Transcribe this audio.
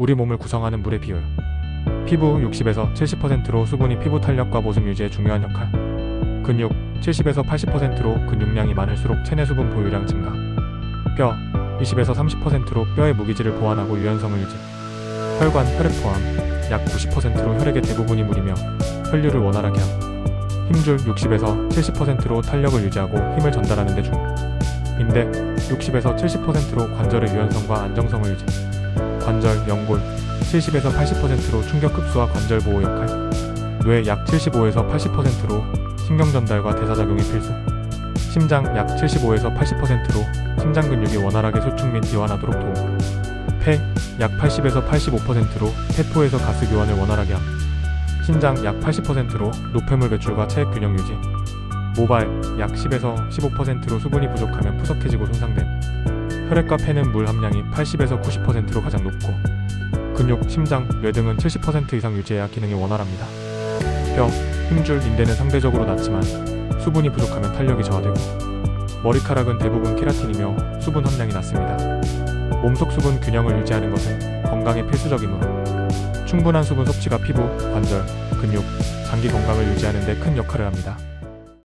우리 몸을 구성하는 물의 비율. 피부 60에서 70%로 수분이 피부 탄력과 보습 유지에 중요한 역할. 근육 70에서 80%로 근육량이 많을수록 체내 수분 보유량 증가. 뼈 20에서 30%로 뼈의 무기질을 보완하고 유연성을 유지. 혈관, 혈액 포함 약 90%로 혈액의 대부분이 물이며 혈류를 원활하게 함. 힘줄 60에서 70%로 탄력을 유지하고 힘을 전달하는 데 중. 인대 60에서 70%로 관절의 유연성과 안정성을 유지. 관절, 연골 70에서 80%로 충격 흡수와 관절 보호 역할. 뇌 약 75에서 80%로 신경 전달과 대사 작용이 필수. 심장 약 75에서 80%로 심장 근육이 원활하게 수축 및 이완하도록 도움. 폐 약 80에서 85%로 세포에서 가스 교환을 원활하게 함. 신장 약 80%로 노폐물 배출과 체액 균형 유지. 모발 약 10에서 15%로 수분이 부족하면 푸석해지고 손상됨. 혈액과 폐는 물 함량이 80에서 90%로 가장 높고 근육, 심장, 뇌 등은 70% 이상 유지해야 기능이 원활합니다. 뼈, 힘줄, 인대는 상대적으로 낮지만 수분이 부족하면 탄력이 저하되고 머리카락은 대부분 케라틴이며 수분 함량이 낮습니다. 몸속 수분 균형을 유지하는 것은 건강에 필수적이므로 충분한 수분 섭취가 피부, 관절, 근육, 장기 건강을 유지하는 데 큰 역할을 합니다.